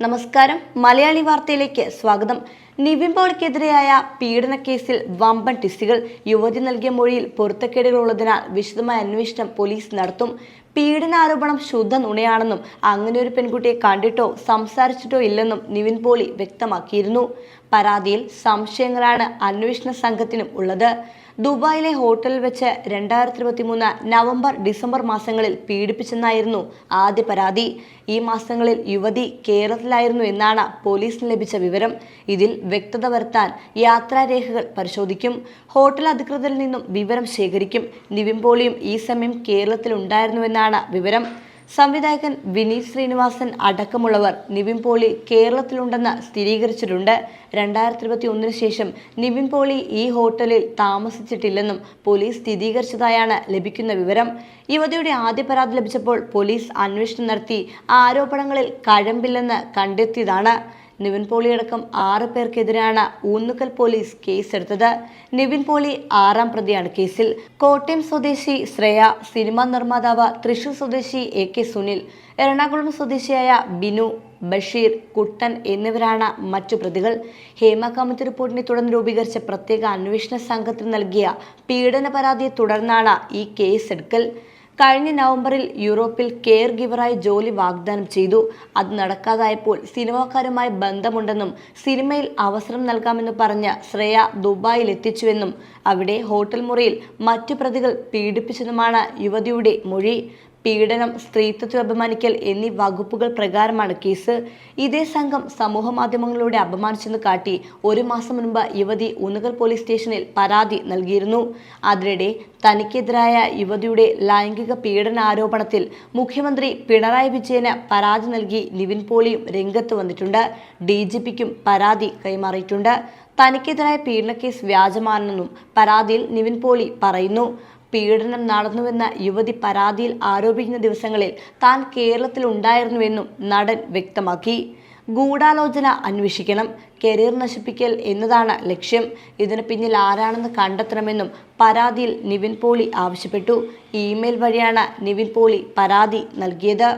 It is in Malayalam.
നമസ്കാരം. മലയാളി വാർത്തയിലേക്ക് സ്വാഗതം. നിവിൻ പോളിക്കെതിരെയായ പീഡന കേസിൽ വമ്പൻ ടിസ്റ്റുകൾ യുവതി നൽകിയ മൊഴിയിൽ പൊരുത്തക്കേടുകൾ ഉള്ളതിനാൽ വിശദമായ അന്വേഷണം പോലീസ് നടത്തും. പീഡനാരോപണം ശുദ്ധ നുണയാണെന്നും അങ്ങനെ ഒരു പെൺകുട്ടിയെ കണ്ടിട്ടോ സംസാരിച്ചിട്ടോ ഇല്ലെന്നും നിവിൻ പോളി വ്യക്തമാക്കിയിരുന്നു. പരാതിയിൽ സംശയങ്ങളാണ് അന്വേഷണ സംഘത്തിനും ഉള്ളത്. ദുബായിലെ ഹോട്ടലിൽ വെച്ച് രണ്ടായിരത്തി ഇരുപത്തി മൂന്ന് നവംബർ ഡിസംബർ മാസങ്ങളിൽ പീഡിപ്പിച്ചെന്നായിരുന്നു ആദ്യ പരാതി. ഈ മാസങ്ങളിൽ യുവതി കേരളത്തിലായിരുന്നു എന്നാണ് പോലീസിന് ലഭിച്ച വിവരം. ഇതിൽ വ്യക്തത വരുത്താൻ യാത്രാരേഖകൾ പരിശോധിക്കും. ഹോട്ടൽ അധികൃതരിൽ നിന്നും വിവരം ശേഖരിക്കും. നിവിൻ പോളിയും ഈ സമയം കേരളത്തിലുണ്ടായിരുന്നുവെന്നാണ് വിവരം. സംവിധായകൻ വിനീത് ശ്രീനിവാസൻ അടക്കമുള്ളവർ നിവിൻ പോളി കേരളത്തിലുണ്ടെന്ന് സ്ഥിരീകരിച്ചിട്ടുണ്ട്. രണ്ടായിരത്തി ഇരുപത്തി ഒന്നിന് ശേഷം നിവിൻ പോളി ഈ ഹോട്ടലിൽ താമസിച്ചിട്ടില്ലെന്നും പോലീസ് സ്ഥിരീകരിച്ചതായാണ് ലഭിക്കുന്ന വിവരം. യുവതിയുടെ ആദ്യ പരാതി ലഭിച്ചപ്പോൾ പോലീസ് അന്വേഷണം നടത്തി ആരോപണങ്ങളിൽ കഴമ്പില്ലെന്ന് കണ്ടെത്തിയതാണ്. നിവിൻ പോളിയടക്കം ആറ് പേർക്കെതിരാണ് ഊന്നുകൽ പോലീസ് കേസെടുത്തത്. നിവിൻ പോളി ആറാം പ്രതിയാണ് കേസിൽ. കോട്ടയം സ്വദേശി ശ്രേയ സിനിമാ നിർമ്മാതാവ് തൃശൂർ സ്വദേശി എ കെ സുനിൽ എറണാകുളം സ്വദേശിയായ ബിനു ബഷീർ കുട്ടൻ എന്നിവരാണ് മറ്റു പ്രതികൾ. ഹേമ കമ്മിറ്റി റിപ്പോർട്ടിനെ തുടർന്ന് രൂപീകരിച്ച പ്രത്യേക അന്വേഷണ സംഘത്തിന് നൽകിയ പീഡന പരാതിയെ തുടർന്നാണ് ഈ കേസെടുക്കൽ. കഴിഞ്ഞ നവംബറിൽ യൂറോപ്പിൽ കെയർ ഗിവറായി ജോലി വാഗ്ദാനം ചെയ്തു. അത് നടക്കാതായപ്പോൾ സിനിമാക്കാരുമായി ബന്ധമുണ്ടെന്നും സിനിമയിൽ അവസരം നൽകാമെന്ന് പറഞ്ഞ ശ്രേയ ദുബായിൽ എത്തിച്ചുവെന്നും അവിടെ ഹോട്ടൽ മുറിയിൽ മറ്റു പ്രതികൾ പീഡിപ്പിച്ചതുമാണ് യുവതിയുടെ മൊഴി. പീഡനം സ്ത്രീത്വത്തെ അപമാനിക്കൽ എന്നീ വകുപ്പുകൾ പ്രകാരമാണ് കേസ്. ഇതേ സംഘം സമൂഹ മാധ്യമങ്ങളിലൂടെ അപമാനിച്ചെന്ന് കാട്ടി ഒരു മാസം മുൻപ് യുവതി ഊന്നുകൽ പോലീസ് സ്റ്റേഷനിൽ പരാതി നൽകിയിരുന്നു. അതിനിടെ തനിക്കെതിരായ യുവതിയുടെ ലൈംഗിക പീഡന ആരോപണത്തിൽ മുഖ്യമന്ത്രി പിണറായി വിജയന് പരാതി നൽകി നിവിൻ പോളിയും രംഗത്ത് വന്നിട്ടുണ്ട്. ഡി ജി പിക്കും പരാതി കൈമാറിയിട്ടുണ്ട്. തനിക്കെതിരായ പീഡനക്കേസ് വ്യാജമാണെന്നും പരാതിയിൽ നിവിൻ പോളി പറയുന്നു. പീഡനം നടന്നുവെന്ന യുവതി പരാതിയിൽ ആരോപിക്കുന്ന ദിവസങ്ങളിൽ താൻ കേരളത്തിൽ ഉണ്ടായിരുന്നുവെന്നും നടൻ വ്യക്തമാക്കി. ഗൂഢാലോചന അന്വേഷിക്കണം. കരിയർ നശിപ്പിക്കൽ എന്നതാണ് ലക്ഷ്യം. ഇതിന് പിന്നിൽ ആരാണെന്ന് കണ്ടെത്തണമെന്നും പരാതിയിൽ നിവിൻ പോളി ആവശ്യപ്പെട്ടു. ഇമെയിൽ വഴിയാണ് നിവിൻ പോളി പരാതി നൽകിയത്.